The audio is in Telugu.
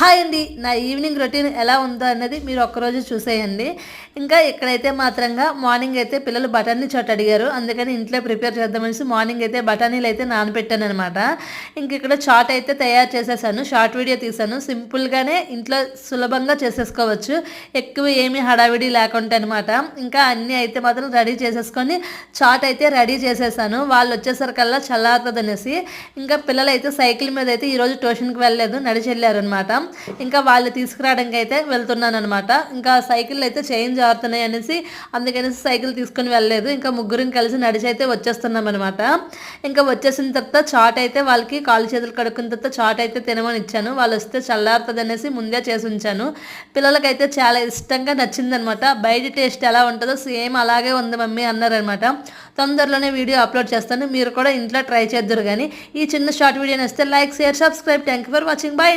హాయ్ అండి. నా ఈవినింగ్ రొటీన్ ఎలా ఉందో అన్నది మీరు ఒక్కరోజు చూసేయండి. ఇంకా ఇక్కడైతే మాత్రంగా మార్నింగ్ అయితే పిల్లలు బఠానీ చోట అడిగారు. అందుకని ఇంట్లో ప్రిపేర్ చేద్దామనేసి మార్నింగ్ అయితే బఠానీలు అయితే నానబెట్టాను అనమాట ఇంక ఇక్కడ చాట్ అయితే తయారు చేసేసాను. షార్ట్ వీడియో తీసాను. సింపుల్గానే ఇంట్లో సులభంగా చేసేసుకోవచ్చు. ఎక్కువ ఏమీ హడావిడి లేకుండా అనమాట ఇంకా అన్నీ అయితే మాత్రం రెడీ చేసేసుకొని చాట్ అయితే రెడీ చేసేసాను. వాళ్ళు వచ్చేసరికల్లా చల్లారుతుంది అనేసి ఇంకా పిల్లలు అయితే సైకిల్ మీద అయితే ఈరోజు ట్యూషన్కి వెళ్ళలేదు. నడిచి వెళ్ళారు అనమాట ఇంకా వాళ్ళు తీసుకురావడానికి అయితే వెళ్తున్నాను అనమాట ఇంకా సైకిల్ అయితే చేంజ్ అవుతున్నాయి అనేసి అందుకనేసి సైకిల్ తీసుకుని వెళ్ళలేదు. ఇంకా ముగ్గురం కలిసి నడిచి అయితే వచ్చేస్తున్నాం అనమాట ఇంకా వచ్చేసిన తర్వాత చాట్ అయితే వాళ్ళకి కాలు చేతులు కడుక్కున్న తర్వాత చాట్ అయితే తినమని ఇచ్చాను. వాళ్ళు వస్తే చల్లారుతుంది అనేసి ముందే చేసి ఉంచాను. పిల్లలకైతే చాలా ఇష్టంగా నచ్చిందనమాట బయట టేస్ట్ ఎలా ఉంటుందో సేమ్ అలాగే ఉంది మమ్మీ అన్నారనమాట తొందరలోనే వీడియో అప్లోడ్ చేస్తాను. మీరు కూడా ఇంట్లో ట్రై చేద్దరు కానీ ఈ చిన్న షార్ట్ వీడియో నచ్చితే like share subscribe. Thank you for watching. Bye